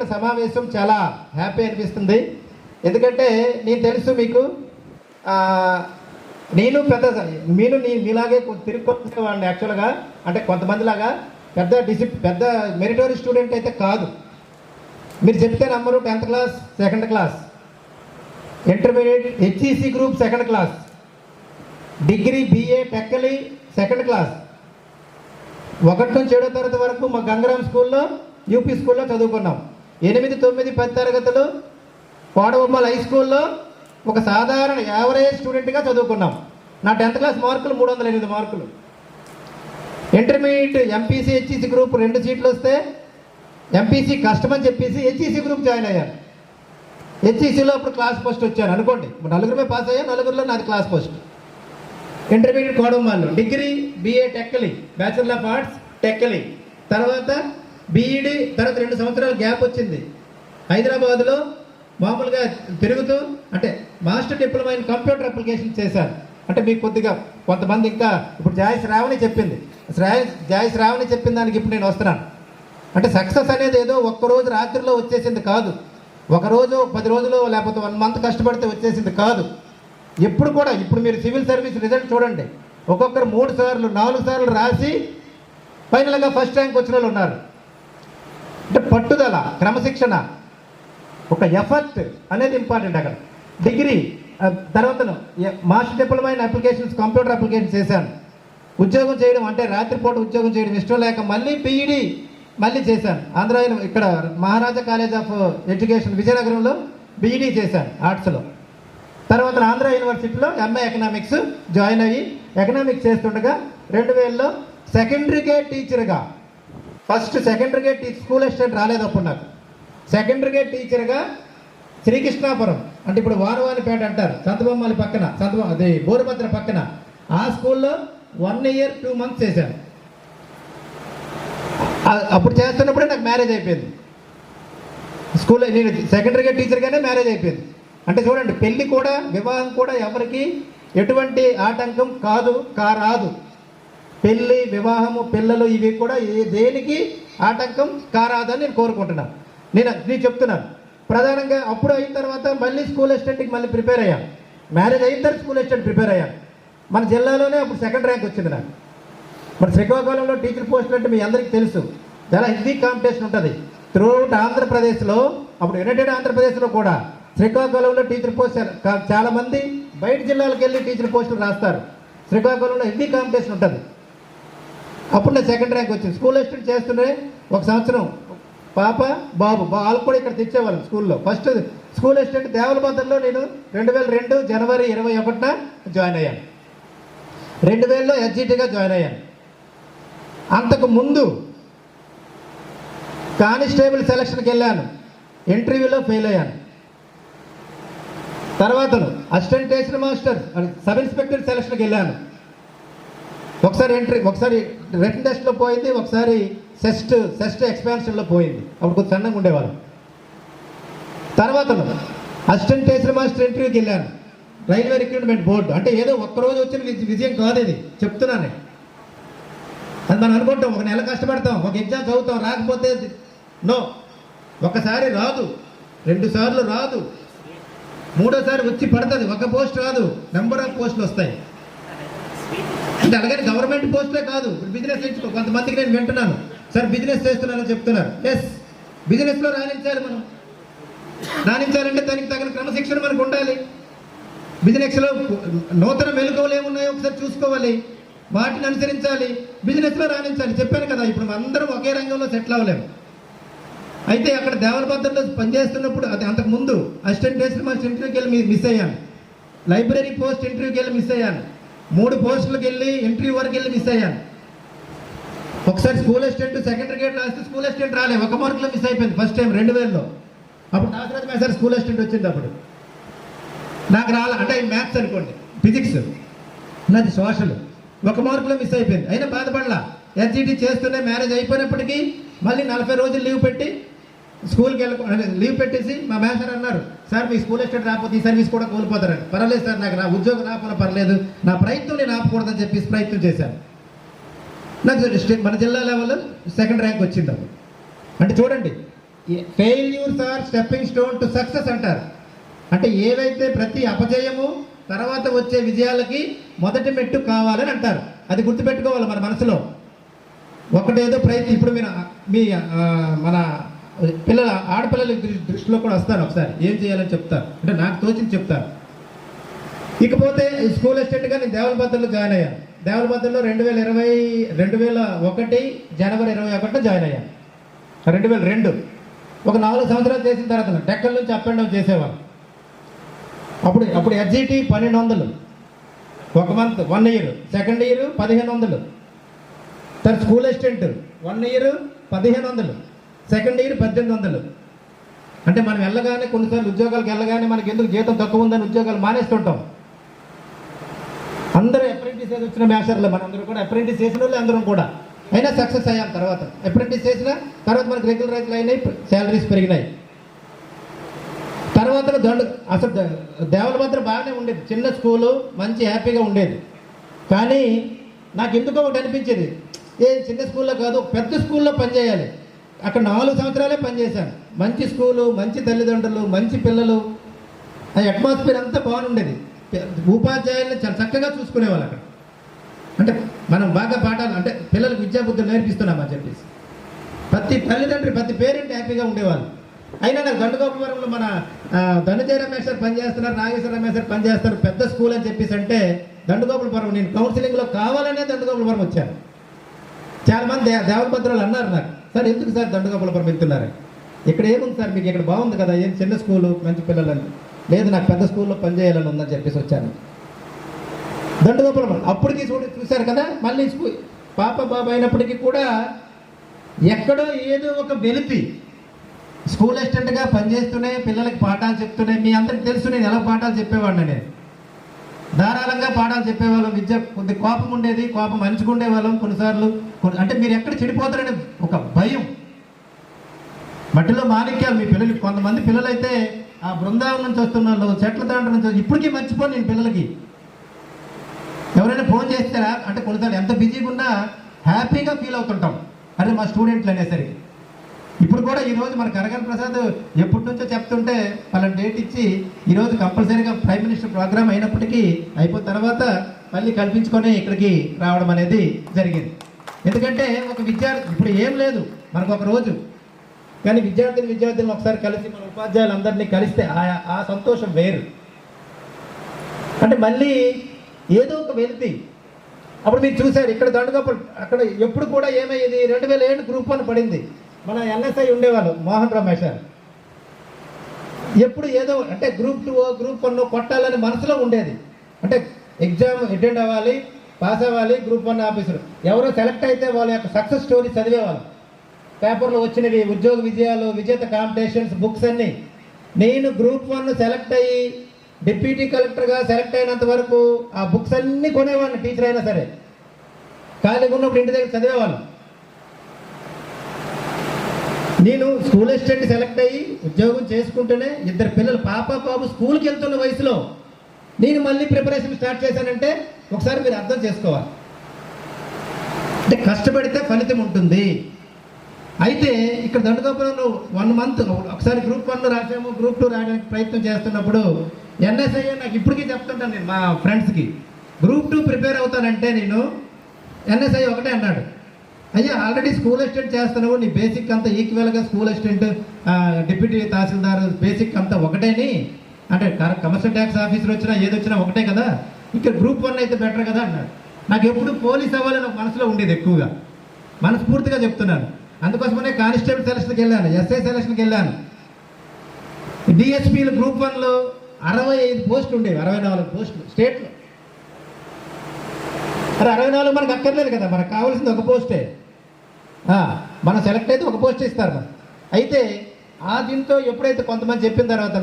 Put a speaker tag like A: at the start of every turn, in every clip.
A: ఇక్కడ సమావేశం చాలా హ్యాపీ అనిపిస్తుంది. ఎందుకంటే నేను తెలుసు మీకు నేను పెద్ద నేను నీ మీలాగే తిరుగుతున్నవాడిని యాక్చువల్గా అంటే కొంతమందిలాగా పెద్ద డిసిప్ పెద్ద మెరిటరీ స్టూడెంట్ అయితే కాదు. మీరు చెప్తే నమ్మరు tenth class second class. Intermediate HEC group second class. Degree BA Tekkali second class. ఒకటి నుంచి ఏడో తరగతి వరకు మా గంగరాం స్కూల్లో యూపీ స్కూల్లో చదువుకున్నాం. ఎనిమిది తొమ్మిది పది తరగతులు కోడబొమ్మల హై స్కూల్లో ఒక సాధారణ యావరేజ్ స్టూడెంట్గా చదువుకున్నాం. నా టెన్త్ క్లాస్ మార్కులు మూడు వందల ఎనిమిది మార్కులు ఇంటర్మీడియట్ ఎంపీసీ హెచ్ఈసి గ్రూప్ రెండు సీట్లు వస్తే ఎంపీసీ కష్టమని చెప్పేసి హెచ్ఈసీ గ్రూప్ జాయిన్ అయ్యాను. హెచ్ఈసీలో అప్పుడు క్లాస్ ఫస్ట్ వచ్చాను. అనుకోండి నలుగురిమే పాస్ అయ్యాను నలుగురిలో నాది class first intermediate కోడమాల్లో degree BA Tekkali bachelor of arts Tekkali. తర్వాత బీఈడి తర్వాత రెండు సంవత్సరాలు గ్యాప్ వచ్చింది. హైదరాబాద్లో మామూలుగా తిరుగుతూ అంటే master diploma in computer application చేశాను అంటే మీకు కొద్దిగా కొంతమంది ఇంకా ఇప్పుడు జాయ్ శ్రావణి చెప్పింది. శ్రాయ జాయ్ శ్రావణి చెప్పిన దానికి ఇప్పుడు నేను వస్తున్నాను. అంటే సక్సెస్ అనేది ఏదో ఒక్కరోజు రాత్రిలో వచ్చేసింది కాదు. ఒక రోజు పది రోజులు లేకపోతే వన్ మంత్ కష్టపడితే వచ్చేసింది కాదు. ఎప్పుడు కూడా ఇప్పుడు మీరు సివిల్ సర్వీస్ రిజల్ట్ చూడండి. ఒక్కొక్కరు మూడు సార్లు నాలుగు సార్లు రాసి ఫైనల్గా ఫస్ట్ ర్యాంక్ వచ్చిన వాళ్ళు ఉన్నారు. అంటే పట్టుదల క్రమశిక్షణ ఒక ఎఫర్ట్ అనేది ఇంపార్టెంట్ అక్కడ. డిగ్రీ తర్వాత మాస్టర్ డిప్లొమా అయిన అప్లికేషన్స్ కంప్యూటర్ అప్లికేషన్ చేశాను. ఉద్యోగం చేయడం అంటే రాత్రిపూట ఉద్యోగం చేయడం ఇష్టం లేక మళ్ళీ పీఈడి మళ్ళీ చేశాను. ఆంధ్ర ఇక్కడ మహారాజా కాలేజ్ ఆఫ్ ఎడ్యుకేషన్ విజయనగరంలో బీఈడీ చేశాను ఆర్ట్స్లో తర్వాత ఆంధ్ర యూనివర్సిటీలో ఎంఏ ఎకనామిక్స్ జాయిన్ అయ్యి ఎకనామిక్స్ చేస్తుండగా రెండు వేలలో సెకండరీ గేట్ టీచర్గా first secondary grade teacher school assistant రాలేదు అప్పుడు నాకు. సెకండరీ గేట్ టీచర్గా శ్రీకృష్ణాపురం అంటే ఇప్పుడు వానవానిపేట అంటారు సంతబొమ్మాలి పక్కన సంత అది బోరుభద్ర పక్కన. ఆ స్కూల్లో వన్ ఇయర్ టూ మంత్స్ చేశాను. అప్పుడు చేస్తున్నప్పుడే నాకు మ్యారేజ్ అయిపోయింది. స్కూల్లో నేను సెకండరీగా టీచర్గానే మ్యారేజ్ అయిపోయింది. అంటే చూడండి పెళ్ళి కూడా వివాహం కూడా ఎవరికి ఎటువంటి ఆటంకం కాదు కారాదు. పెళ్ళి వివాహము పిల్లలు ఇవి కూడా ఏ దేనికి ఆటంకం కారాదని నేను కోరుకుంటున్నాను నేను నేను చెప్తున్నాను. ప్రధానంగా అప్పుడు అయిన తర్వాత మళ్ళీ స్కూల్ అసిస్టెంట్కి మళ్ళీ ప్రిపేర్ అయ్యాను మ్యారేజ్ అయిన తర్వాత స్కూల్ అసిస్టెంట్ ప్రిపేర్ అయ్యాను మన జిల్లాలోనే అప్పుడు సెకండ్ ర్యాంక్ వచ్చింది నాకు. మరి శ్రీకాకుళంలో టీచర్ పోస్టులు అంటే మీ అందరికీ తెలుసు. చాలా హెవీ కాంపిటీషన్ ఉంటుంది. త్రూఅవుట్ ఆంధ్రప్రదేశ్లో అప్పుడు యునైటెడ్ ఆంధ్రప్రదేశ్లో కూడా శ్రీకాకుళంలో టీచర్ పోస్ట్ చాలామంది బయట జిల్లాలకు వెళ్ళి టీచర్ పోస్టులు రాస్తారు. శ్రీకాకుళంలో హెవీ కాంపిటీషన్ ఉంటుంది. అప్పుడు నేను సెకండ్ ర్యాంక్ వచ్చింది స్కూల్ అసిస్టెంట్ చేస్తుండే ఒక సంవత్సరం. పాప బాబు వాళ్ళు కూడా ఇక్కడ తెచ్చేవాళ్ళు స్కూల్లో. ఫస్ట్ స్కూల్ అసిస్టెంట్ దేవలభద్రలో నేను రెండు వేల రెండు జనవరి ఇరవై ఒకటిన జాయిన్ అయ్యాను. రెండు వేలలో ఎస్జిటిగా జాయిన్ అయ్యాను. అంతకు ముందు కానిస్టేబుల్ సెలక్షన్కి వెళ్ళాను. ఇంటర్వ్యూలో ఫెయిల్ అయ్యాను. తర్వాత assistant station master sub inspector సెలక్షన్కి వెళ్ళాను. ఒకసారి ఎంట్రీ ఒకసారి రిటర్న్ టెస్ట్లో పోయింది ఒకసారి సెస్ట్ సెస్ట్ ఎక్స్పాన్షన్లో పోయింది. అప్పుడు కొంచెం సన్నగా ఉండేవాళ్ళం. తర్వాత అసిస్టెంట్ స్టేషన్ మాస్టర్ ఇంటర్వ్యూకి వెళ్ళాను. రైల్వే రిక్రూట్మెంట్ బోర్డు అంటే ఏదో ఒక్కరోజు వచ్చిన విజయం కాదు ఇది. చెప్తున్నాను అది మనం అనుకుంటాం ఒక నెల కష్టపడతాం ఒక ఎగ్జామ్ చదువుతాం రాకపోతే నో ఒకసారి రాదు. రెండు సార్లు రాదు. మూడోసారి వచ్చి పడుతుంది. ఒక పోస్ట్ రాదు. నెంబర్ ఆఫ్ పోస్టులు వస్తాయి. అంటే అలాగే గవర్నమెంట్ పోస్టులే కాదు. ఇప్పుడు బిజినెస్ ఎంచుకో కొంతమందికి నేను వింటున్నాను. సార్ బిజినెస్ చేస్తున్నానని చెప్తున్నారు. ఎస్ బిజినెస్లో రాణించాలి మనం. రాణించాలంటే దానికి తగిన క్రమశిక్షణ మనకు ఉండాలి. బిజినెస్లో నూతన మెలకువలు ఏమున్నాయో ఒకసారి చూసుకోవాలి. వాటిని అనుసరించాలి. బిజినెస్లో రాణించాలి. చెప్పాను కదా ఇప్పుడు అందరం ఒకే రంగంలో సెటిల్ అవ్వలేము. అయితే అక్కడ దేవరభద్రలో పనిచేస్తున్నప్పుడు అది అంతకు ముందు అసిస్టెంట్ డేస్టర్ మాస్టర్ ఇంటర్వ్యూకి వెళ్ళి మిస్ అయ్యాను. లైబ్రరీ పోస్ట్ ఇంటర్వ్యూకి వెళ్ళి మిస్ అయ్యాను. మూడు పోస్టులకు వెళ్ళి ఇంటర్వ్యూ వరకు వెళ్ళి మిస్ అయ్యాను. ఒకసారి స్కూల్ అసిస్టెంట్ సెకండరీ గేట్ రాస్తే స్కూల్ అసిస్టెంట్ రాలే. ఒక మార్కులో మిస్ అయిపోయింది ఫస్ట్ టైం రెండు వేలలో. అప్పుడు నాగరాజ్ మేసారి స్కూల్ అసిస్టెంట్ వచ్చింది అప్పుడు. నాకు రాలే. అంటే మ్యాథ్స్ అనుకోండి. ఫిజిక్స్ నాది సోషల్ ఒక మార్కులో మిస్ అయిపోయింది. అయినా బాధపడలా. ఎన్సీటీ చేస్తూనే మ్యారేజ్ అయిపోయినప్పటికీ మళ్ళీ నలభై రోజులు లీవ్ పెట్టి స్కూల్కి వెళ్ళకుండా లీవ్ పెట్టేసి మా మేస్టర్ అన్నారు సార్ మీ స్కూల్ ఎస్టేట్ రాకపోతే ఈ సర్వీస్ కూడా కోల్పోతారని. పర్లేదు సార్ నాకు నా ఉద్యోగం రాకపోయినా పర్లేదు నా ప్రయత్నం నేను ఆపకూడదని చెప్పేసి ప్రయత్నం చేశాను. నాకు మన జిల్లా లెవెల్లో సెకండ్ ర్యాంక్ వచ్చింది అప్పుడు. అంటే చూడండి failures are stepping stone to success అంటారు. అంటే ఏవైతే ప్రతి అపజయము తర్వాత వచ్చే విజయాలకి మొదటి మెట్టు కావాలని అంటారు. అది గుర్తుపెట్టుకోవాలి మన మనసులో. ఒకటేదో ప్రయత్నం ఇప్పుడు మీరు మీ మన పిల్లల ఆడపిల్లల దృష్టిలో కూడా వస్తాను ఒకసారి. ఏం చేయాలని చెప్తారు? అంటే నాకు తోచింది చెప్తారు. ఇకపోతే స్కూల్ అసిస్టెంట్గా నేను దేవలభద్రలో జాయిన్ అయ్యాను. దేవలభద్రలో రెండు వేల ఇరవై రెండు వేల ఒకటి జనవరి ఇరవై ఒకటిలో జాయిన్ అయ్యాను. రెండు వేల రెండు. ఒక నాలుగు సంవత్సరాలు చేసిన తర్వాత టెక్కల నుంచి అప్ అండ్ డౌన్ చేసేవారు అప్పుడు అప్పుడు ఎస్జిటి పన్నెండు వందలు. ఒక month one year. Second year పదిహేను వందలు. తర్వాత స్కూల్ అసిస్టెంట్ వన్ ఇయర్ పదిహేను వందలు. సెకండ్ ఇయర్ పద్దెనిమిది వందలు. అంటే మనం వెళ్ళగానే కొన్నిసార్లు ఉద్యోగాలకు వెళ్ళగానే మనకి ఎందుకు జీతం తక్కువ ఉందని ఉద్యోగాలు మానేస్తుంటాం. అందరూ అప్రెంటిస్ చేసి వచ్చిన మేషర్లు మనందరూ కూడా అప్రెంటిస్ చేసిన వాళ్ళు అందరం కూడా. అయినా సక్సెస్ అయ్యాం తర్వాత. అప్రెంటిస్ చేసిన తర్వాత మనకి రెగ్యులరైజ్లు అయినాయి శాలరీస్ పెరిగినాయి. తర్వాత దండు అసలు దేవల మాత్రం బాగానే ఉండేది. చిన్న స్కూలు మంచి హ్యాపీగా ఉండేది. కానీ నాకు ఎందుకో ఒకటి అనిపించేది. ఏ చిన్న స్కూల్లో కాదు పెద్ద స్కూల్లో పనిచేయాలి. అక్కడ నాలుగు సంవత్సరాలే పనిచేశాను. మంచి స్కూలు మంచి తల్లిదండ్రులు మంచి పిల్లలు. ఆ అట్మాస్ఫియర్ అంతా బాగుండేది. ఉపాధ్యాయులను చాలా చక్కగా చూసుకునేవాళ్ళు అక్కడ. అంటే మనం బాగా పాఠాలు అంటే పిల్లలకు విద్యాబుద్ధులు నేర్పిస్తున్నామని చెప్పేసి. ప్రతి తల్లిదండ్రి ప్రతి పేరెంట్ హ్యాపీగా ఉండేవాళ్ళు. అయినా నాకు దండగోపవరంలో మన ధనుజయ రమేష్ సార్ పనిచేస్తున్నారు నాగేశ్వర రమేష్ సార్ పనిచేస్తారు పెద్ద స్కూల్ అని చెప్పేసి అంటే దండగోపులపురం నేను కౌన్సిలింగ్లో కావాలనే దండగోపులపురం వచ్చాను. చాలామంది దే అన్నారు నాకు. సార్ ఎందుకు సార్ దండగోపులపురం వెళ్తున్నారు ఇక్కడ ఏముంది సార్ మీకు? ఇక్కడ బాగుంది కదా ఏం చిన్న స్కూలు మంచి పిల్లలని? లేదు నాకు పెద్ద స్కూల్లో పనిచేయాలని ఉందని చెప్పేసి వచ్చాను. దండగోపులపురం అప్పటికి చూడ చూశారు కదా మళ్ళీ స్కూల్ పాప బాబు అయినప్పటికీ కూడా ఎక్కడో ఏదో ఒక వెలిపి స్కూల్ అసిస్టెంట్గా పనిచేస్తూనే పిల్లలకి పాఠాలు చెప్తూనే మీ అందరికి తెలుసు నేను ఎలా పాఠాలు చెప్పేవాడిని నేను. ధారాళంగా పాఠాలు చెప్పేవాళ్ళం విద్య కొద్ది కోపం ఉండేది కోపం మంచుకుండే వాళ్ళం కొన్నిసార్లు అంటే మీరు ఎక్కడ చెడిపోతారనే ఒక భయం. మట్టిలో మాణిక్యాలు మీ పిల్లలు కొంతమంది పిల్లలైతే ఆ బృందావనం నుంచి వస్తున్న వాళ్ళు చెట్ల తాండ్ర నుంచి ఇప్పటికీ మర్చిపోను నేను పిల్లలకి. ఎవరైనా ఫోన్ చేస్తారా? అంటే కొన్నిసార్లు ఎంత బిజీగా ఉన్నా హ్యాపీగా ఫీల్ అవుతుంటాం. అరే మా స్టూడెంట్లు అనేసరికి. ఇప్పుడు కూడా ఈరోజు మన కరగన్ ప్రసాద్ ఎప్పటి నుంచో చెప్తుంటే వాళ్ళ డేట్ ఇచ్చి ఈరోజు కంపల్సరీగా ప్రైమ్ మినిస్టర్ ప్రోగ్రామ్ అయినప్పటికీ అయిపోయిన తర్వాత మళ్ళీ కల్పించుకొని ఇక్కడికి రావడం అనేది జరిగింది. ఎందుకంటే ఒక విద్యార్థి ఇప్పుడు ఏం లేదు మనకు ఒక రోజు. కానీ విద్యార్థిని విద్యార్థులను ఒకసారి కలిసి మన ఉపాధ్యాయులందరినీ కలిస్తే ఆ ఆ సంతోషం వేరు. అంటే మళ్ళీ ఏదో ఒక వెళ్తి అప్పుడు మీరు చూశారు ఇక్కడ దండగప్పుడు అక్కడ ఎప్పుడు కూడా ఏమయ్యేది? రెండు వేల ఏడు గ్రూప్ వన్ పడింది. మన ఎన్ఎస్ఐ ఉండేవాళ్ళు మోహన్ రమేష్ గారు ఎప్పుడు ఏదో అంటే గ్రూప్ టూ గ్రూప్ వన్ కొట్టాలని మనసులో ఉండేది. అంటే ఎగ్జామ్ అటెండ్ అవ్వాలి పాస్ అవ్వాలి గ్రూప్ వన్ ఆఫీసర్ ఎవరో సెలెక్ట్ అయితే వాళ్ళ యొక్క సక్సెస్ స్టోరీ చదివేవాళ్ళు. పేపర్లో వచ్చినవి ఉద్యోగ విజయాలు విజేత కాంపిటీషన్స్ బుక్స్ అన్నీ. నేను గ్రూప్ వన్ సెలెక్ట్ అయ్యి డిప్యూటీ కలెక్టర్గా సెలెక్ట్ అయినంత వరకు ఆ బుక్స్ అన్నీ కొనేవాడిని టీచర్ అయినా సరే. ఖాళీగా ఉన్నప్పుడు ఇంటి దగ్గర చదివేవాళ్ళం. నేను స్కూల్ అసిస్టెంట్ సెలెక్ట్ అయ్యి ఉద్యోగం చేసుకుంటూనే ఇద్దరు పిల్లలు పాప బాబు స్కూల్కి వెళ్తున్న వయసులో నేను మళ్ళీ ప్రిపరేషన్ స్టార్ట్ చేశానంటే ఒకసారి మీరు అర్థం చేసుకోవాలి. అంటే కష్టపడితే ఫలితం ఉంటుంది. అయితే ఇక్కడ దండగోపురంలో వన్ మంత్ ఒకసారి గ్రూప్ వన్ రాసాము గ్రూప్ టూ రాయడానికి ప్రయత్నం చేస్తున్నప్పుడు ఎన్ఎస్ఐ నాకు ఇప్పటికీ చెప్తుంటాను నేను మా ఫ్రెండ్స్కి గ్రూప్ టూ ప్రిపేర్ అవుతానంటే నేను ఎన్ఎస్ఐ ఒకటే అన్నాడు. అయ్యా ఆల్రెడీ స్కూల్ అసిస్టెంట్ చేస్తున్నావు నీ బేసిక్ అంతా ఈక్వల్గా school assistant deputy tahsildar basic అంతా ఒకటేని? అంటే కమర్షియల్ ట్యాక్స్ ఆఫీసర్ వచ్చినా ఏది వచ్చినా ఒకటే కదా? ఇక్కడ గ్రూప్ వన్ అయితే బెటర్ కదా అన్నాడు. నాకు ఎప్పుడు పోలీస్ అవ్వాలని ఒక మనసులో ఉండేది ఎక్కువగా. మనస్ఫూర్తిగా చెప్తున్నాను. అందుకోసమనే కానిస్టేబుల్ సెలక్షన్కి వెళ్ళాను ఎస్ఐ సెలక్షన్కి వెళ్ళాను. డిఎస్పీలు గ్రూప్ వన్లో అరవై ఐదు పోస్టులు ఉండేవి అరవై నాలుగు పోస్టులు స్టేట్లో అరే అరవై నాలుగు మనకు అక్కర్లేదు కదా మనకు కావాల్సింది ఒక పోస్టే. మనం సెలెక్ట్ అయితే ఒక పోస్ట్ ఇస్తారు మనం. అయితే ఆ దీంతో ఎప్పుడైతే కొంతమంది చెప్పిన తర్వాత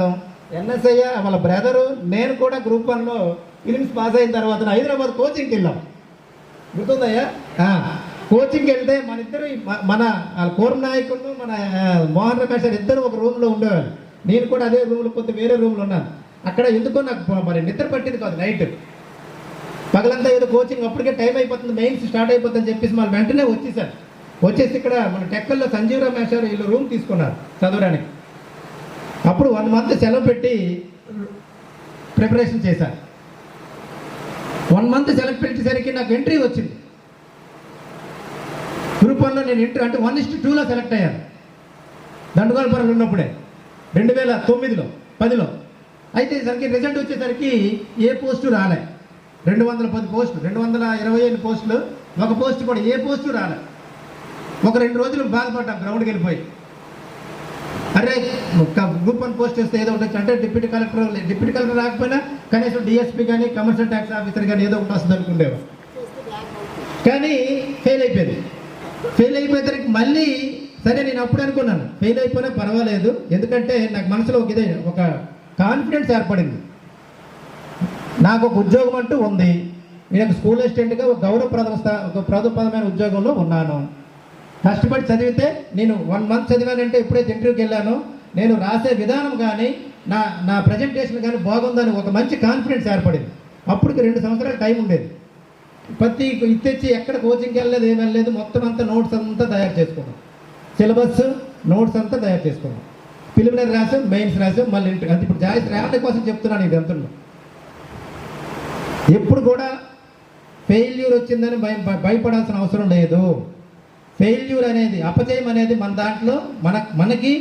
A: ఎన్ఎస్ఐ వాళ్ళ బ్రదరు నేను కూడా గ్రూప్ వన్లో ఫిలిమ్స్ పాస్ అయిన తర్వాత హైదరాబాద్ కోచింగ్కి వెళ్ళాం. గుర్తుందయ్యా? కోచింగ్కి వెళ్తే మన ఇద్దరు మన కోరం నాయకుడు మన మోహన్ రమేష్ గారు ఇద్దరు ఒక రూమ్లో ఉండేవాళ్ళు. నేను కూడా అదే రూమ్లో కొంత వేరే రూమ్లో ఉన్నాను. అక్కడ ఎందుకో నాకు మరి నిద్ర పట్టింది కాదు నైట్ పగలంతా ఏదో కోచింగ్ అప్పటికే టైం అయిపోతుంది మెయిన్స్ స్టార్ట్ అయిపోతుందని చెప్పేసి మళ్ళీ వెంటనే వచ్చేసాను. వచ్చేసి ఇక్కడ మన టెక్కల్లో సంజీవరావు మేషారు వీళ్ళు రూమ్ తీసుకున్నారు చదవడానికి. అప్పుడు వన్ మంత్ సెలవు పెట్టి ప్రిపరేషన్ చేశాను వన్ మంత్ సెలవు పెట్టేసరికి నాకు ఎంట్రీ వచ్చింది. గ్రూప్ వన్లో నేను ఎంట్రీ అంటే వన్ ఇస్ట్ టూలో సెలెక్ట్ అయ్యాను. దండుగోలపురం ఉన్నప్పుడే రెండు వేల తొమ్మిదిలో పదిలో. అయితే సరికి రిజల్ట్ వచ్చేసరికి ఏ పోస్టు రాలే. రెండు వందల పది పోస్టులు రెండు వందల ఇరవై ఐదు పోస్టులు ఒక పోస్ట్ కూడా ఏ పోస్టు రాలే. ఒక రెండు రోజులు బాధపడ్డాం గ్రౌండ్కి వెళ్ళిపోయి. అరే ఒక గ్రూప్ వన్ పోస్ట్ చేస్తే ఏదో ఉండొచ్చు. అంటే డిప్యూటీ కలెక్టర్ డిప్యూటీ కలెక్టర్ రాకపోయినా కనీసం డిఎస్పీ కానీ కమర్షియల్ ట్యాక్స్ ఆఫీసర్ కానీ ఏదో ఒకటి వస్తుంది అనుకునేవారు కానీ ఫెయిల్ అయిపోయింది. ఫెయిల్ అయిపోయేసరికి మళ్ళీ సరే నేను అప్పుడు అనుకున్నాను. ఫెయిల్ అయిపోయినా పర్వాలేదు. ఎందుకంటే నాకు మనసులో ఒక ఇదే ఒక కాన్ఫిడెన్స్ ఏర్పడింది. నాకు ఒక ఉద్యోగం అంటూ ఉంది. నేను స్కూల్ అసిస్టెంట్గా ఒక గౌరవప్రదమ ఒక ప్రభుత్వపరమైన ఉద్యోగంలో ఉన్నాను. కష్టపడి చదివితే నేను వన్ మంత్ చదివానంటే ఎప్పుడైతే ఇంటర్వ్యూకి వెళ్ళానో. నేను రాసే విధానం కానీ నా నా ప్రజెంటేషన్ కానీ బాగుందని ఒక మంచి కాన్ఫిడెన్స్ ఏర్పడింది. అప్పటికి రెండు సంవత్సరాలు టైం ఉండేది. ప్రతి ఇచ్చి ఎక్కడ కోచింగ్కి వెళ్ళలేదు ఏమీ వెళ్ళలేదు మొత్తం అంతా నోట్స్ అంతా తయారు చేసుకున్నాం. సిలబస్ నోట్స్ అంతా తయారు చేసుకున్నాం. ప్రిలిమినరీ రాసాం మెయిన్స్ రాసాం మళ్ళీ ఇంటర్ అంటే ఇప్పుడు జాయిస్ రావడం కోసం చెప్తున్నాను ఇది అంతుల్లో ఎప్పుడు కూడా ఫెయిల్యూర్ వచ్చిందని భయం భయపడాల్సిన అవసరం లేదు. ఫెయిల్యూర్ అనేది అపజయం అనేది మన దాంట్లో మన మనకి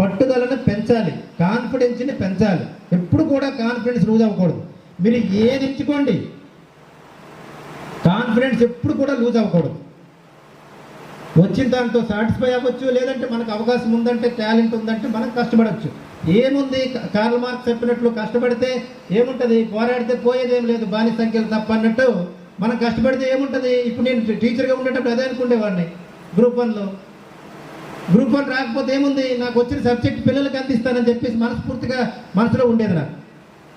A: పట్టుదలను పెంచాలి. కాన్ఫిడెన్స్ని పెంచాలి. ఎప్పుడు కూడా కాన్ఫిడెన్స్ లూజ్ అవ్వకూడదు. మీరు ఏది ఎంచుకోండి కాన్ఫిడెన్స్ ఎప్పుడు కూడా లూజ్ అవ్వకూడదు. వచ్చిన దాంతో సాటిస్ఫై అవ్వచ్చు లేదంటే మనకు అవకాశం ఉందంటే టాలెంట్ ఉందంటే మనం కష్టపడవచ్చు ఏముంది? కార్ల మార్క్స్ చెప్పినట్లు కష్టపడితే ఏముంటుంది? పోరాడితే పోయేది ఏం లేదు. బాని సంఖ్యలు తప్ప అన్నట్టు మనం కష్టపడితే ఏముంటుంది? ఇప్పుడు నేను టీచర్గా ఉండేటప్పుడు అదే అనుకునేవాడిని గ్రూప్ వన్లో గ్రూప్ వన్ రాకపోతే ఏముంది? నాకు వచ్చిన సబ్జెక్ట్ పిల్లలకి అందిస్తానని చెప్పేసి మనస్ఫూర్తిగా మనసులో ఉండేది నాకు.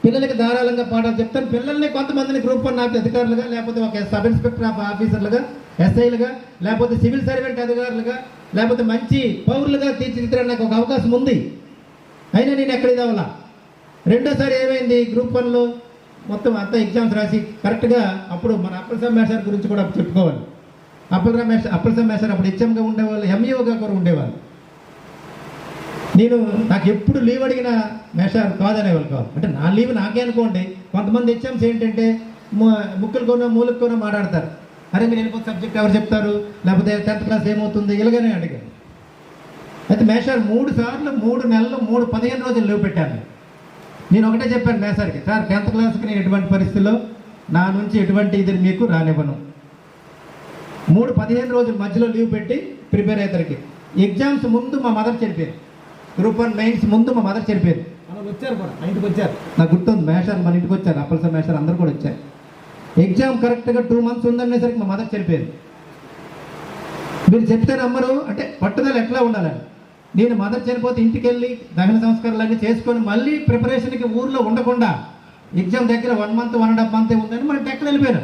A: పిల్లలకి ధారాళంగా పాఠాలు చెప్తాను. పిల్లల్ని కొంతమందిని గ్రూప్ వన్ ఆఫీస్ అధికారులుగా లేకపోతే ఒక సబ్ ఇన్స్పెక్టర్ ఆఫ్ ఆఫీసర్లుగా ఎస్ఐలుగా లేకపోతే సివిల్ సర్వెంట్ అధికారులుగా లేకపోతే మంచి పౌరులుగా తీర్చిదిద్దడానికి నాకు ఒక అవకాశం ఉంది. అయినా నేను ఎక్కడ ఇదవలా రెండోసారి ఏమైంది? గ్రూప్ వన్లో మొత్తం అంతా ఎగ్జామ్స్ రాసి కరెక్ట్గా అప్పుడు మన అప్పల సమ్మేశ్వర్ గురించి కూడా చెప్పుకోవాలి. అప్పల రమేష్ అప్పల సమ్మేశ్వర్ అప్పుడు హెచ్ఎంగా ఉండేవాళ్ళు ఎంఈఓగా కూడా ఉండేవాళ్ళు. నేను నాకు ఎప్పుడు లీవ్ అడిగినా మేషారు కాదనేవాళ్ళు కాదు. అంటే నా లీవ్ నాకే అనుకోండి కొంతమంది హెచ్ఎంస్ ఏంటంటే ము- ముక్కులు కొనో మూలకు మాట్లాడతారు. అరే మీరు వెళ్ళిపోతే సబ్జెక్ట్ ఎవరు చెప్తారు? లేకపోతే టెన్త్ క్లాస్ ఏమవుతుంది? ఇలాగనే అడిగాను అయితే మేషార్ మూడు సార్లు మూడు నెలలు మూడు పదిహేను రోజులు లీవ్ పెట్టాను నేను ఒకటే చెప్పాను మేసార్కి సార్ టెన్త్ క్లాస్కి నేను ఎటువంటి పరిస్థితుల్లో నా నుంచి ఎటువంటి ఇది మీకు రానివ్వను. మూడు పదిహేను రోజుల మధ్యలో లీవ్ పెట్టి ప్రిపేర్ అయ్యేసరికి ఎగ్జామ్స్ ముందు మా మదర్ చనిపోయారు. గ్రూప్ వన్ మెయిన్స్ ముందు మా మదర్ చనిపోయారు. వచ్చారు కూడా ఇంటికి వచ్చారు. నాకు గుర్తుంది మేషాలు మన ఇంటికి వచ్చారు అప్పలస మేషాలు అందరూ కూడా వచ్చారు. ఎగ్జామ్ కరెక్ట్గా టూ మంత్స్ ఉందనేసరికి మా మదర్ చనిపోయారు. మీరు చెప్తే నమ్మరు అంటే పట్టుదల ఎట్లా ఉండాలని. నేను మదర్ చనిపోతే ఇంటికి వెళ్ళి దహన సంస్కారాలన్నీ చేసుకొని మళ్ళీ ప్రిపరేషన్కి ఊర్లో ఉండకుండా ఎగ్జామ్ దగ్గర one month one and half month ఉందని మనం టెక్కలు చదువుకొని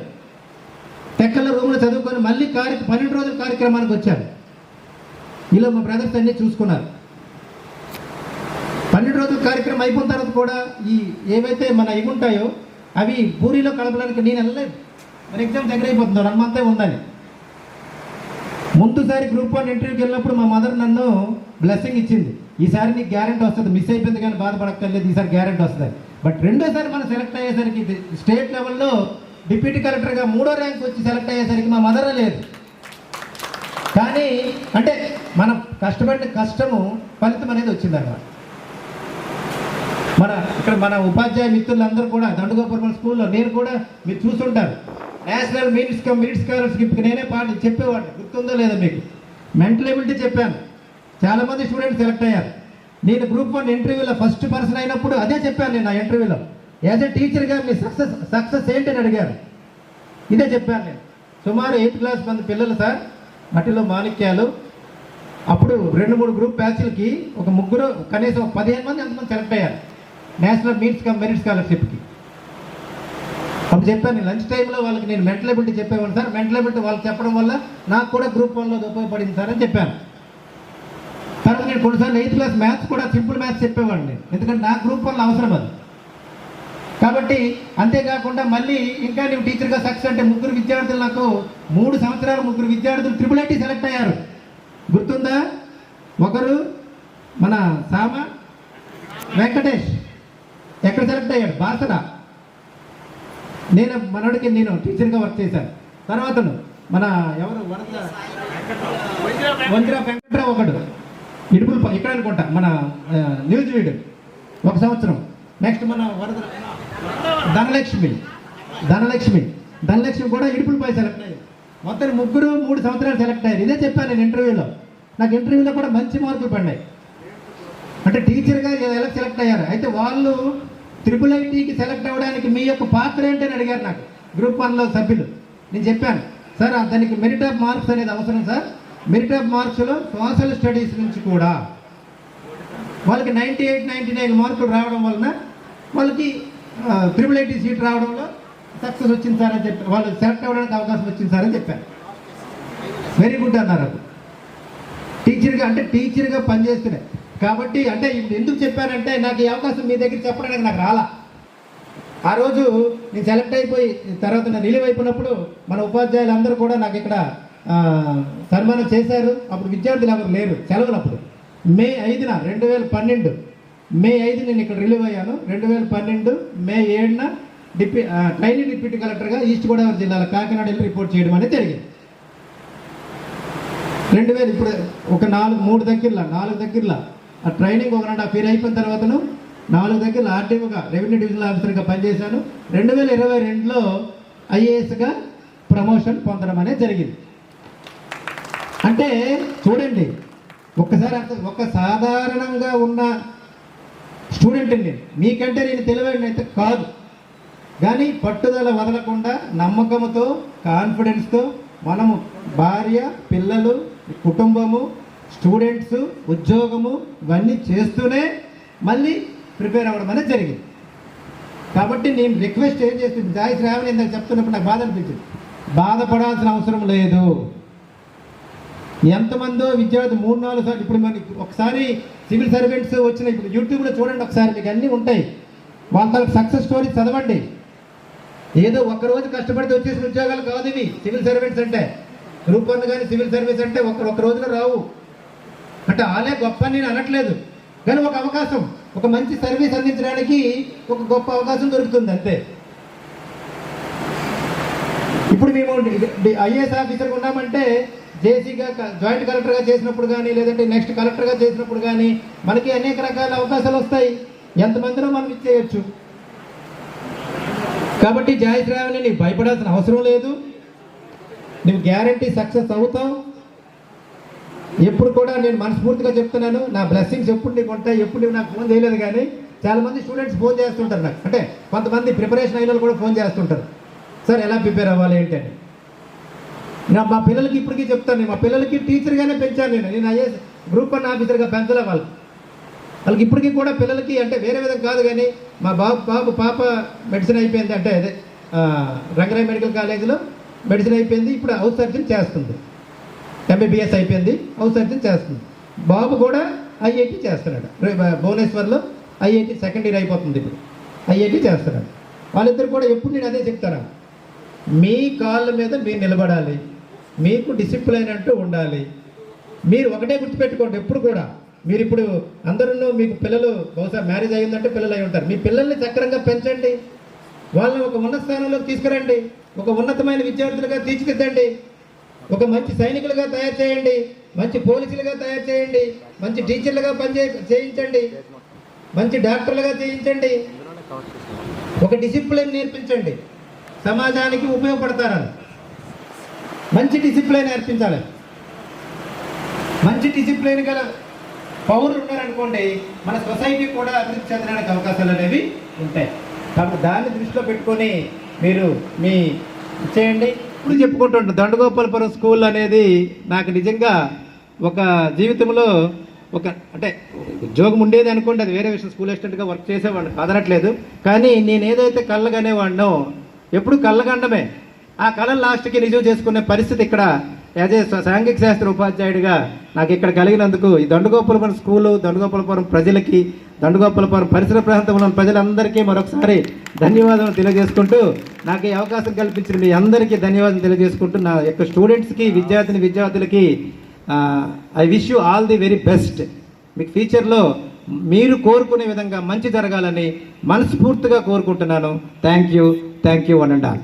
A: మళ్ళీ కార్య పన్నెండు రోజుల కార్యక్రమానికి వచ్చారు. ఇలా మా బ్రదర్స్ అన్నీ చూసుకున్నారు. పన్నెండు రోజుల కార్యక్రమం అయిపోయిన తర్వాత కూడా ఈ ఏవైతే మన ఇవి ఉంటాయో అవి పూరిలో కలపడానికి నేను వెళ్ళలేదు. మరి ఎగ్జామ్ దగ్గర అయిపోతుంది వన్ మంతే ఉండాలి ముందుసారి గ్రూప్ వన్ ఇంటర్వ్యూకి వెళ్ళినప్పుడు మా మదర్ నన్ను బ్లెస్సింగ్ ఇచ్చింది. ఈసారి నీకు గ్యారెంటీ వస్తుంది మిస్ అయిపోయింది కానీ బాధపడక్కర్లేదు ఈసారి గ్యారెంటీ వస్తుంది. బట్ రెండోసారి మనం సెలెక్ట్ అయ్యేసరికి స్టేట్ లెవెల్లో డిప్యూటీ కలెక్టర్గా మూడో ర్యాంక్ వచ్చి సెలెక్ట్ అయ్యేసరికి మా మదర్ లేదు. కానీ అంటే మనం కష్టపడిన కష్టము ఫలితం అనేది వచ్చింది అన్నమాట మన ఇక్కడ మన ఉపాధ్యాయ మిత్రులందరూ కూడా దండుగోపురం స్కూల్లో నేను కూడా మీరు చూస్తుంటారు. నేషనల్ మినిట్స్ మినిట్ స్కాలర్షిప్కి నేనే పాట చెప్పేవాడిని. గుర్తుందో లేదో మీకు. మెంటల్ ఎబిలిటీ చెప్పాను. చాలామంది స్టూడెంట్స్ సెలెక్ట్ అయ్యారు. నేను గ్రూప్ వన్ ఇంటర్వ్యూలో ఫస్ట్ పర్సన్ అయినప్పుడు అదే చెప్పాను నేను నా ఇంటర్వ్యూలో. యాజ్ ఎ టీచర్గా మీ సక్సెస్ సక్సెస్ ఏంటని అడిగారు. ఇదే చెప్పాను నేను. సుమారు ఎయిత్ క్లాస్ మంది పిల్లలు సార్ మట్టిలో మాణిక్యాలు. అప్పుడు రెండు మూడు గ్రూప్ బ్యాచ్లకి ఒక ముగ్గురు కనీసం ఒక పదిహేను మంది ఎంతమంది సెలెక్ట్ అయ్యారు. నేషనల్ మీట్స్ కమ్ మెరిట్ స్కాలర్షిప్కి అప్పుడు చెప్పాను నేను లంచ్ టైంలో వాళ్ళకి నేను mental ability sir. Mental ability వాళ్ళు చెప్పడం వల్ల నాకు కూడా గ్రూప్ వన్లో ఉపయోగపడింది సార్ అని చెప్పాను. తర్వాత నేను కొన్నిసార్లు ఎయిత్ క్లాస్ మ్యాథ్స్ కూడా సింపుల్ మ్యాథ్స్ చెప్పేవాడిని ఎందుకంటే నా గ్రూప్ వల్ల అవసరం అది. కాబట్టి అంతేకాకుండా మళ్ళీ ఇంకా నువ్వు టీచర్గా సక్సెస్ అంటే ముగ్గురు విద్యార్థులు నాకు మూడు సంవత్సరాలు ముగ్గురు విద్యార్థులు ట్రిపుల్ ఐటీ సెలెక్ట్ అయ్యారు. గుర్తుందా? ఒకరు మన సామ వెంకటేష్. ఎక్కడ సెలెక్ట్ అయ్యాడు? బాసన నేను మనోడికి నేను టీచర్గా వర్క్ చేశాను. తర్వాత మన ఎవరు? వరద వంజరా వెంకట్రావు ఒకడు. ఇడుపులు ఇక్కడ అనుకుంటా మన న్యూస్ వీడు. ఒక సంవత్సరం. నెక్స్ట్ మన వరద ధనలక్ష్మి. ధనలక్ష్మి. ధనలక్ష్మి కూడా ఇడుపులపై సెలెక్ట్ అయ్యారు. మొత్తం ముగ్గురు మూడు సంవత్సరాలు సెలెక్ట్ అయ్యారు. ఇదే చెప్పాను నేను ఇంటర్వ్యూలో నాకు ఇంటర్వ్యూలో కూడా మంచి మార్కులు పడినాయి. అంటే టీచర్గా ఎలా సెలెక్ట్ అయ్యారు? అయితే వాళ్ళు త్రిపుల్ ఐటీకి సెలెక్ట్ అవ్వడానికి మీ యొక్క పాత్ర ఏంటని అడిగారు నాకు. గ్రూప్ వన్లో సభ్యులు. నేను చెప్పాను. సార్ దానికి మెరిట్ ఆఫ్ మార్క్స్ అనేది అవసరం సార్. మెరిట్ ఆఫ్ మార్క్స్లో సోషల్ స్టడీస్ నుంచి కూడా వాళ్ళకి నైంటీ ఎయిట్ నైంటీ నైన్ మార్కులు రావడం వలన వాళ్ళకి త్రిపుల్ ఐటీ సీట్ రావడంలో సక్సెస్ వచ్చింది సార్ అని చెప్పి వాళ్ళు సెలెక్ట్ అవ్వడానికి అవకాశం వచ్చింది సార్ అని చెప్పారు. వెరీ గుడ్ అన్నారు అప్పుడు. టీచర్గా అంటే టీచర్గా పనిచేస్తున్నాయి కాబట్టి అంటే ఎందుకు చెప్పానంటే నాకు ఈ అవకాశం మీ దగ్గర చెప్పడానికి నాకు రాలా. ఆ రోజు నేను సెలెక్ట్ అయిపోయి తర్వాత నేను రిలీవ్ అయిపోయినప్పుడు మన ఉపాధ్యాయులు అందరూ కూడా నాకు ఇక్కడ సన్మానం చేశారు. అప్పుడు విద్యార్థులు ఎవరు లేరు. సెలవులప్పుడు. మే ఐదున రెండు వేల పన్నెండు. మే ఐదు నేను ఇక్కడ రిలీవ్ అయ్యాను. రెండు వేల పన్నెండు మే ఏడున డిప్యూ ట్రైనింగ్ డిప్యూటీ కలెక్టర్గా ఈస్ట్ గోదావరి జిల్లాలో కాకినాడ వెళ్ళి రిపోర్ట్ చేయడం అనేది జరిగింది. రెండు వేలు ఇప్పుడు ఒక నాలుగు మూడు దగ్గరలో నాలుగు దగ్గరలో. ఆ ట్రైనింగ్ ఒక రెండు హాఫ్ అయిపోయిన తర్వాతను నాలుగు దగ్గర ఆర్టీఓగా రెవెన్యూ డివిజనల్ ఆఫీసర్గా పనిచేశాను. రెండు వేల ఇరవై రెండులో ఐఏఎస్గా ప్రమోషన్ పొందడం అనేది జరిగింది. అంటే చూడండి ఒక్కసారి అర్థం ఒక సాధారణంగా ఉన్న స్టూడెంట్ అండి మీకంటే నేను తెలివైన అయితే కాదు. కానీ పట్టుదల వదలకుండా నమ్మకంతో కాన్ఫిడెన్స్తో మనము భార్య పిల్లలు కుటుంబము స్టూడెంట్స్ ఉద్యోగము ఇవన్నీ చేస్తూనే మళ్ళీ ప్రిపేర్ అవ్వడం అనేది జరిగింది. కాబట్టి నేను రిక్వెస్ట్ ఏం చేస్తుంది జాయి శ్రావణి ఇందాక చెప్తున్నప్పుడు నాకు బాధ అనిపించింది. బాధపడాల్సిన అవసరం లేదు. ఎంతమందో విద్యార్థి మూడు నాలుగు సార్లు ఇప్పుడు మనకి ఒకసారి సివిల్ సర్వెంట్స్ వచ్చిన ఇప్పుడు యూట్యూబ్లో చూడండి ఒకసారి మీకు అన్నీ ఉంటాయి. వాళ్ళ సక్సెస్ స్టోరీస్ చదవండి. ఏదో ఒక్క రోజు కష్టపడితే వచ్చేసిన ఉద్యోగాలు కాదు ఇవి. సివిల్ సర్వెంట్స్ అంటే గ్రూప్ వన్ కానీ సివిల్ సర్వీస్ అంటే ఒక ఒక రోజులో రావు. అంటే ఆలే గొప్ప నేను అనట్లేదు. కానీ ఒక అవకాశం ఒక మంచి సర్వీస్ అందించడానికి ఒక గొప్ప అవకాశం దొరుకుతుంది అంతే. ఇప్పుడు మేము ఐఏఎస్ ఆఫీసర్గా ఉన్నామంటే జేసీగా జాయింట్ కలెక్టర్గా చేసినప్పుడు కానీ లేదంటే నెక్స్ట్ కలెక్టర్గా చేసినప్పుడు కానీ మనకి అనేక రకాల అవకాశాలు వస్తాయి. ఎంతమందినో మనం ఇచ్చేయచ్చు. కాబట్టి జాయిస్ శ్రావణి నీకు భయపడాల్సిన అవసరం లేదు. నువ్వు గ్యారంటీ సక్సెస్ అవుతావు ఎప్పుడు కూడా నేను మనస్ఫూర్తిగా చెప్తున్నాను నా బ్లెస్సింగ్స్ ఎప్పుడు నీకు ఉంటాయి ఎప్పుడు నువ్వు నాకు ఫోన్ చేయలేదు కానీ చాలా మంది స్టూడెంట్స్ ఫోన్ చేస్తుంటారు నాకు. అంటే కొంతమంది ప్రిపరేషన్ అయిన వాళ్ళు కూడా ఫోన్ చేస్తుంటారు. సార్ ఎలా ప్రిపేర్ అవ్వాలి ఏంటని. నా మా పిల్లలకి ఇప్పటికీ చెప్తాను నేను. మా పిల్లలకి టీచర్గానే పెంచాను నేను. నేను అయ్యే గ్రూప్ వన్ ఆఫీసర్గా పెంచలే వాళ్ళకి. వాళ్ళకి ఇప్పటికీ కూడా పిల్లలకి అంటే వేరే విధంగా కాదు కానీ మా బాబు బాబు పాప మెడిసిన్ అయిపోయింది అంటే అదే ఆ, రంగరాయ్ మెడికల్ కాలేజీలో మెడిసిన్ అయిపోయింది. ఇప్పుడు హౌస్ సర్జన్ చేస్తుంది. ఎంబీబీఎస్ అయిపోయింది. హౌస్ సర్జన్ చేస్తుంది. బాబు కూడా ఐఐటి చేస్తున్నాడు. భువనేశ్వర్లో ఐఐటి సెకండ్ ఇయర్ అయిపోతుంది ఇప్పుడు. ఐఐటి చేస్తున్నాడు. వాళ్ళిద్దరు కూడా ఎప్పుడు నేను అదే చెప్తాను. మీ కాళ్ళ మీద మీరు నిలబడాలి. మీకు డిసిప్లైన్ అంటూ ఉండాలి. మీరు ఒకటే గుర్తుపెట్టుకోండి ఎప్పుడు కూడా. మీరు ఇప్పుడు అందరూ మీకు పిల్లలు బహుశా మ్యారేజ్ అయ్యిందంటే పిల్లలు అయి ఉంటారు. మీ పిల్లల్ని చక్రంగా పెంచండి. వాళ్ళని ఒక ఉన్నత స్థానంలోకి తీసుకురండి. ఒక ఉన్నతమైన విద్యార్థులుగా తీర్చిదిద్దండి. ఒక మంచి సైనికులుగా తయారు చేయండి. మంచి పోలీసులుగా తయారు చేయండి. మంచి టీచర్లుగా పనిచే చేయించండి. మంచి డాక్టర్లుగా చేయించండి. ఒక డిసిప్లిన్ నేర్పించండి. సమాజానికి ఉపయోగపడతారని మంచి డిసిప్లైన్ నేర్పించాలి. మంచి డిసిప్లైన్ గల పౌరులు ఉన్నారనుకోండి మన సొసైటీ కూడా అభివృద్ధి చెందడానికి అవకాశాలు అనేవి ఉంటాయి. కాబట్టి దాన్ని దృష్టిలో పెట్టుకొని మీరు మీ చేయండి. ఇప్పుడు చెప్పుకుంటుంటాను దండగోపాలపురం స్కూల్ అనేది నాకు నిజంగా ఒక జీవితంలో ఒక అంటే ఉద్యోగం ఉండేది అనుకోండి అది వేరే విషయం. స్కూల్ అసిస్టెంట్గా వర్క్ చేసేవాడిని కాదనట్లేదు. కానీ నేను ఏదైతే కళ్ళగనేవాడినో ఎప్పుడు కళ్ళగండమే. ఆ కళ లాస్ట్కి నిజం చేసుకునే పరిస్థితి ఇక్కడ యాజ్ ఏ సాంఘిక శాస్త్ర ఉపాధ్యాయుడిగా నాకు ఇక్కడ కలిగినందుకు ఈ దండుగోపాలపురం స్కూలు దండుగోపాలపురం ప్రజలకి దండుగోపాలపురం పరిసర ప్రాంతంలో ఉన్న ప్రజలందరికీ మరొకసారి ధన్యవాదాలు తెలియజేసుకుంటూ నాకు ఈ అవకాశం కల్పించిన మీ అందరికీ ధన్యవాదాలు తెలియజేసుకుంటూ నా యొక్క స్టూడెంట్స్కి విద్యార్థిని విద్యార్థులకి I wish you all the very best. మీకు ఫ్యూచర్లో మీరు కోరుకునే విధంగా మంచి జరగాలని మనస్ఫూర్తిగా కోరుకుంటున్నాను. Thank you thank you one and all.